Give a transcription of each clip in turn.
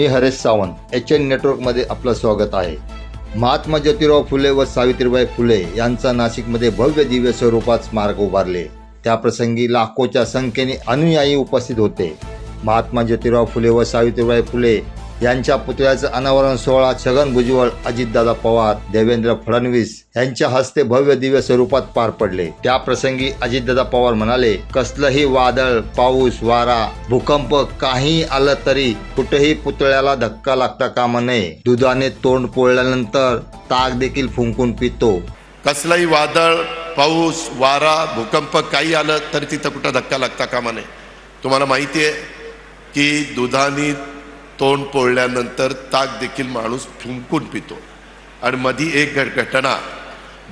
मी Haresh Sawant H N नेटवर्कमध्ये आपलं स्वागत आहे. महात्मा ज्योतिराव फुले व सावित्रीबाई फुले यांचा नाशिकमध्ये भव्य दिव्य स्वरूपात स्मारक उभारले. त्याप्रसंगी लाखोच्या संख्येने अनुयायी उपस्थित होते. महात्मा ज्योतिराव फुले व सावित्रीबाई फुले यांच्या पुतळ्याचं अनावरण सोहळा छगन भुजबळ अजितदादा पवार देवेंद्र फडणवीस यांच्या हस्ते भव्य दिव्य स्वरूपात पार पडले. त्या प्रसंगी अजितदादा पवार म्हणाले कसलंही वादळ पाऊस वारा भूकंप काही आलं तरी कुठेही पुतळ्याला धक्का लागता कामा नये. दुधाने तोंड पोळल्यानंतर ताक देखील फुंकून पितो. कसलंही वादळ पाऊस वारा भूकंप काही आलं तरी तिथं कुठं धक्का लागता कामा नये. तुम्हाला माहिती आहे की दुधाने तोंड पोळल्यानंतर ताक देखील माणूस फुंकून पितो. आणि मधी एक घट घटना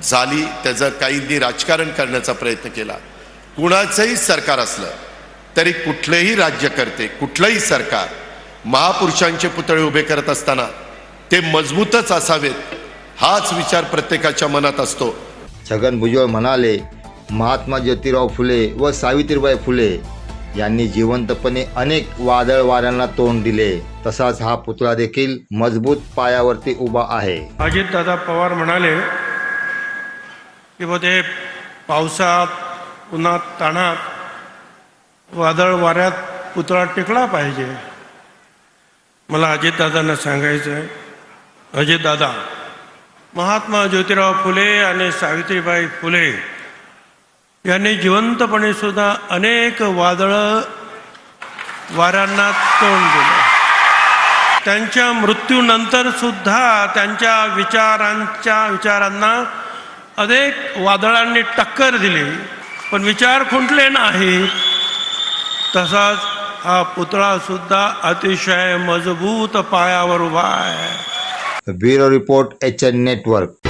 झाली त्याचं काहींनी राजकारण करण्याचा प्रयत्न केला. कुणाचंही सरकार असलं तरी कुठलेही राज्यकर्ते कुठलंही सरकार महापुरुषांचे पुतळे उभे करत असताना ते मजबूतच असावेत हाच विचार प्रत्येकाच्या मनात असतो. छगन भुजबळ म्हणाले महात्मा ज्योतिराव फुले व सावित्रीबाई फुले यांनी जिवंतपणे अनेक वादळ वाऱ्यांना तोंड दिले. तसाच हा पुतळा देखील मजबूत पायावरती उभा आहे. अजितदादा पवार म्हणाले की मध्ये ते पावसात उन्हात ताणात वादळ वाऱ्यात पुतळा टिकला पाहिजे. मला अजितदादांना सांगायचं आहे. अजितदादा महात्मा ज्योतिराव फुले आणि सावित्रीबाई फुले यांनी जिवंतपणे सुद्धा अनेक वादळं वाऱ्यांना तोंड दिलं. त्यांच्या मृत्यूनंतर सुद्धा त्यांच्या विचारांच्या विचारांना अनेक वादळांनी टक्कर दिली. पण विचार खुंटले नाही. तसाच हा पुतळा सुद्धा अतिशय मजबूत पायावर उभा आहे. Bureau report H N network.